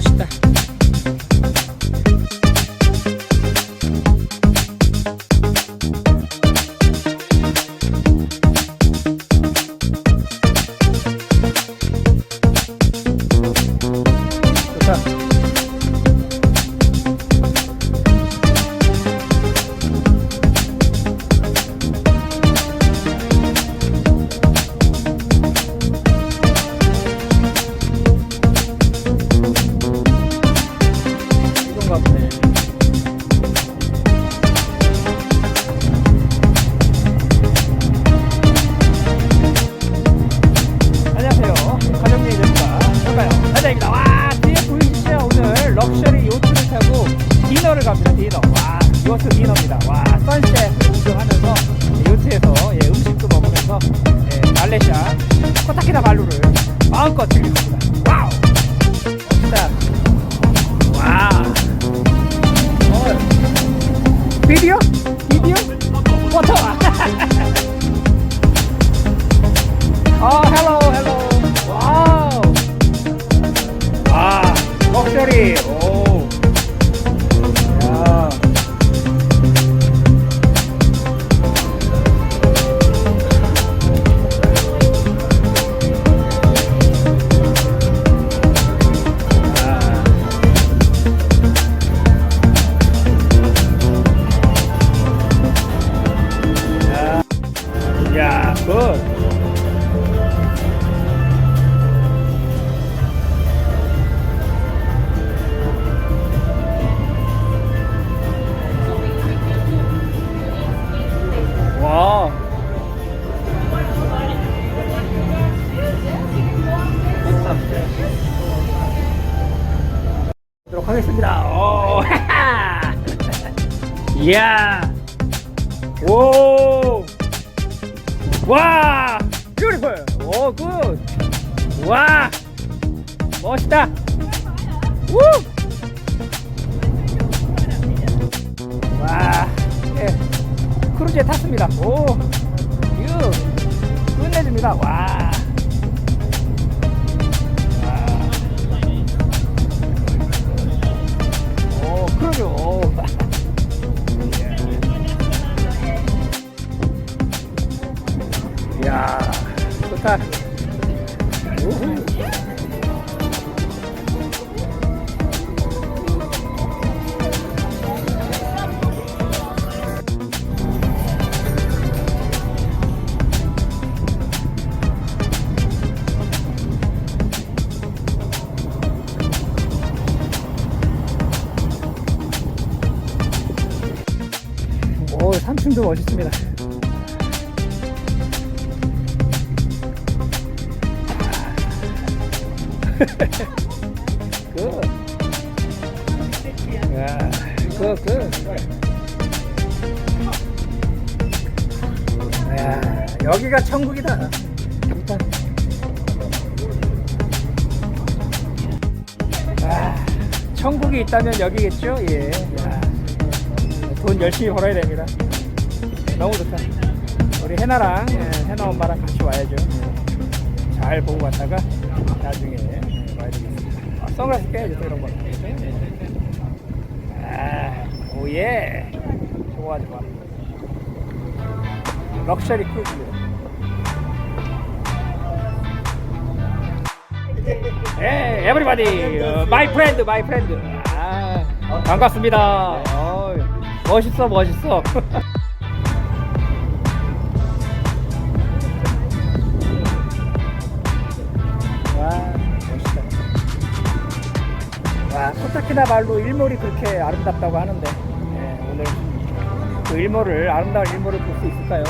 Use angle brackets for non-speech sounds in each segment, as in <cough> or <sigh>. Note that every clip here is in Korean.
멋 이야. 오. 와. 뷰티풀. 오, 굿. 와. 멋있다. 우. 와. 예. 크루즈에 탔습니다. 오, 유, 끝내줍니다. 와. 와. 오, 크루즈. 오. 좋다. 우후. 오, 3층도 멋있습니다. 굿. 야, 굿, 굿. 야, 여기가 천국이다. 아, 천국이 있다면 여기겠죠? 예. 야, 돈 열심히 벌어야 됩니다. 너무 좋다. 우리 해나랑 예, 해나 엄마랑 같이 와야죠. 예. 잘 보고 갔다가 나중에 선글라스 깨야죠, 또 이런 거. 아, 오예. 좋아, 좋아. 럭셔리 크루즈. 예, 에브리바디, 마이 프렌드, 마이 프렌드. 아, 반갑습니다. 어, 멋있어, 멋있어. <laughs> 와, 코타키나발루 일몰이 그렇게 아름답다고 하는데, 예, 오늘 그 일몰을, 아름다운 일몰을 볼 수 있을까요?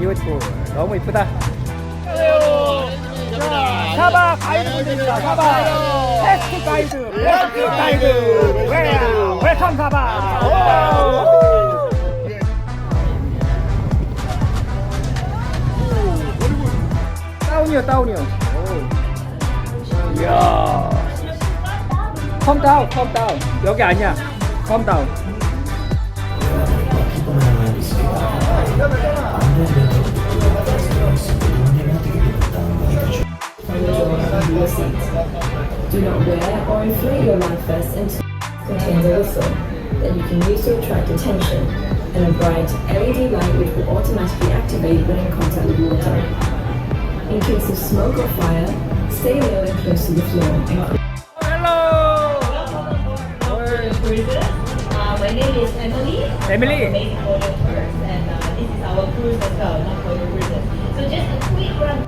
이웃도 너무 이쁘다. 자, 사바 가이드입니다. 사바 테스트 가이드, 테스트 가이드, 웨어, 웰컴 사바. 오! 다운이요, 다운이요. 오. 이야. 컴 다운, 컴 다운. 여기 아니야. 컴 다운. Your seat. Do not wear or inflate your life vest until it contains a whistle that you can use to attract attention and a bright LED light which will automatically activate when in contact with water. In case of smoke or fire, stay low and close to the floor my name is Emily. Emily. Maybe for your first, and uh, this is our cruise as well, not for your cruises. So just a quick run.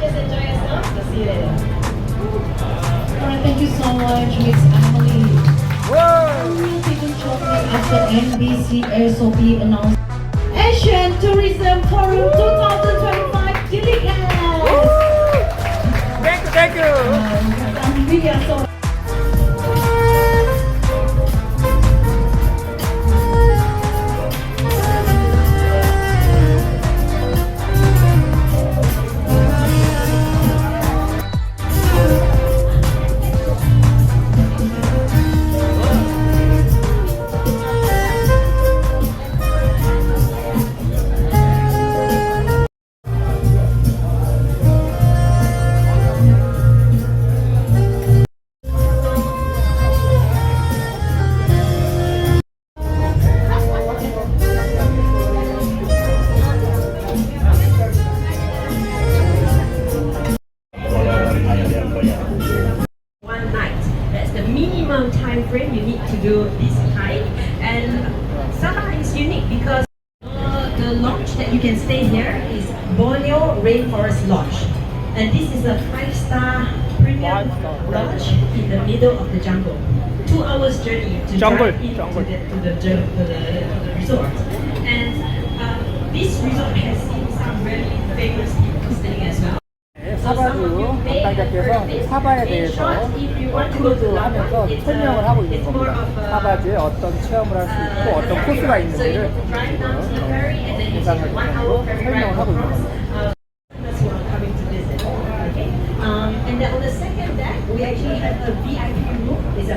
Just enjoy yourself. We'll see you later. Alright, thank you so much, Miss Emily. 와 We'll take shortly after NBC SOP announced Asian Tourism Forum 2025 Gilligan. Lodge in the middle of the jungle. Two hours journey to Jungle, drive into jungle. the, to the, to the, to the resort. And uh, this resort has seen some very famous people staying as well. 사바주 관광객께서 사바에 대해서 크루즈 하면서 설명을 하고 있는 겁니다. 사바주에 어떤 체험을 할 수 있고 어떤 코스가 있는지를 예상을 기준으로 설명을 하고 있는 겁니다. So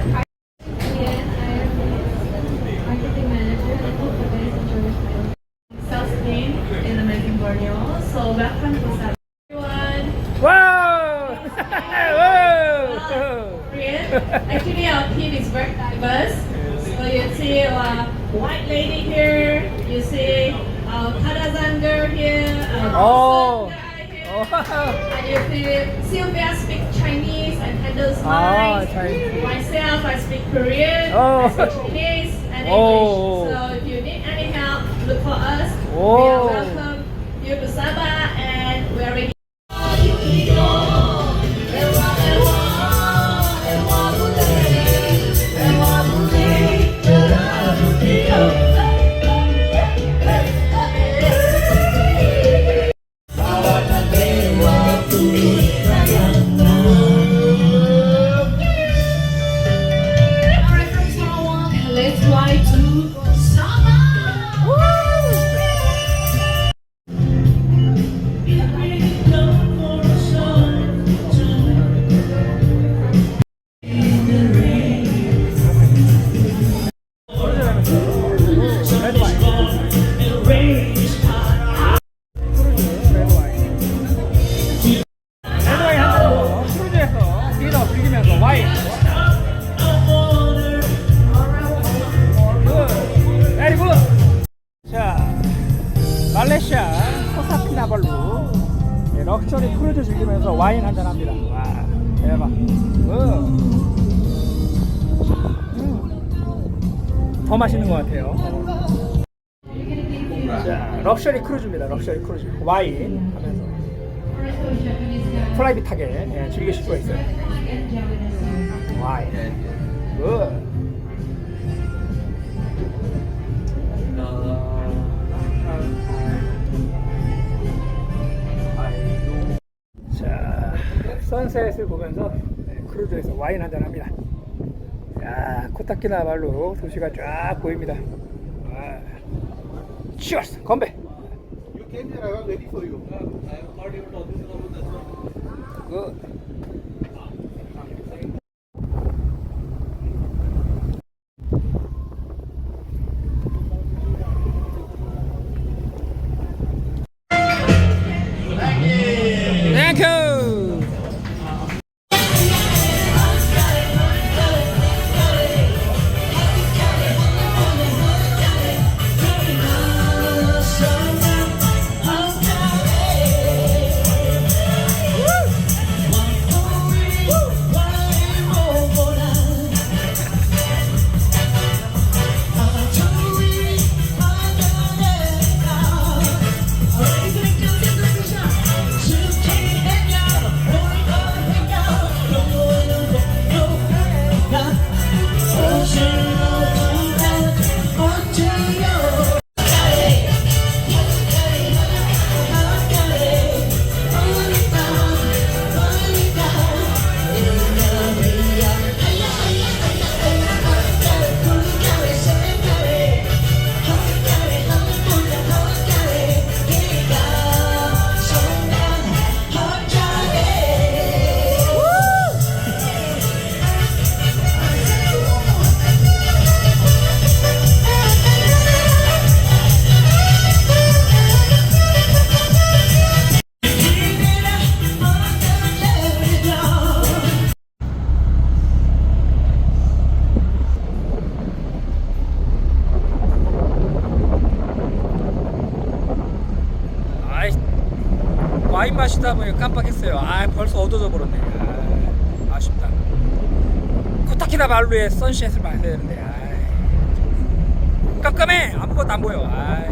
welcome to everyone. Whoa! Whoa! Actually, our team is very diverse. So you see a white lady here. Um, oh. oh. You see uh, a Kadazan girl here. Oh. <laughs> Here. And you see Sylvia speaks and Ah, lines. Chinese. Myself, I speak Korean. Oh. I speak Chinese and Oh. English. So if you need any help, look for us. We Oh. are welcome you to Sabah and people. 즐기면서 와인 한잔 합니다. 와, 대박. 굿. 음. 더 맛있는 것 같아요. 자, 럭셔리 크루즈입니다. 럭셔리 크루즈. 와인 하면서 프라이빗하게 예, 즐기실 수가 있어요. 와인. 굿. 선셋을 보면서 네, 크루즈에서 와인 한잔 합니다. 야, 코타키나발루 도시가 쫙 보입니다. 와. 치얼스! 건배! You 깜빡이 깜빡했어요. 아 벌써 어두워져 버렸네. 아, 아쉽다. 코타키나 발루의 선샷을 봐야 되는데. 아, 깜깜해 아무것도 안 보여. 아.